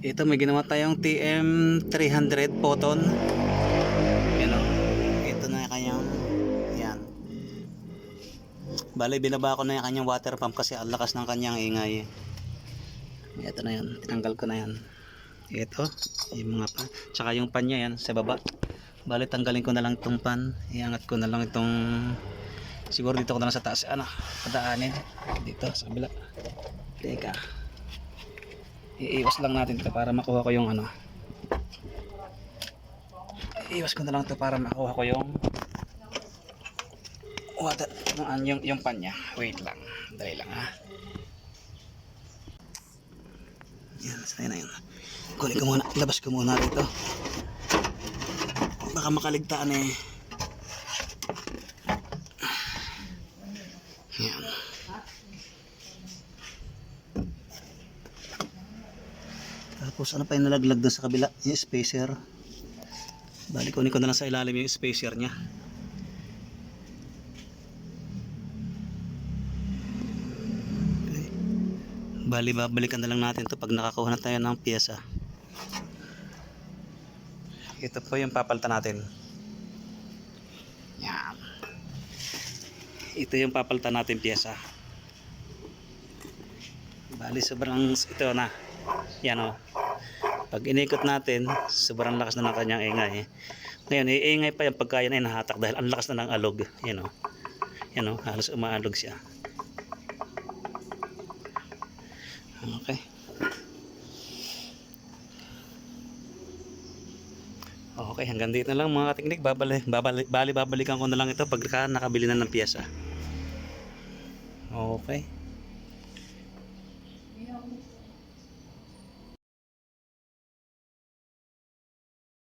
Ito may ginawa tayong TM300 Photon. Yan o. Ito na yung kanyang yan. Bale, binaba ko na yung kanyang water pump kasi ang lakas ng kanyang ingay. Ito na yan. Tinanggal ko na yan. Ito. Yung mga pan. Tsaka yung pan niya yan sa baba. Bale, tanggalin ko na lang itong pan. Iangat ko na lang itong siguro dito ko na lang sa taas. Ano? Padaanin. Dito sa kabila. Teka. Iiwas lang natin ito para makuha ko yung ano. Iiwas ko na lang ito para makuha ko yung water, yung, yung, yung pan niya. Wait lang. Dali lang ha. Yan, sa'yo na yun. Kunin ko muna, labas ko muna rito. Baka makaligtaan eh. Yan. Tapos ano pa yung nalaglag doon sa kabila? Yung spacer. Balik ko na lang sa ilalim yung spacer niya. Okay. Bali babalikan na lang natin to pag nakakuha na tayo ng pyesa. Ito po yung papalitan natin. Yan. Ito yung papalitan natin pyesa. Bali sobrang ito na. Yan o. Pag inikot natin, sobrang lakas na ng kanyang ingay. Ngayon, iingay pa yung pagka yan ay nahatak dahil ang lakas na ng alog. Yan o. Yan o, halos umaalog siya. Okay. Okay, hanggang dito na lang mga katiknik. Babali, babali, bali, babalikan ko na lang ito pag nakabili na ng piyesa. Okay.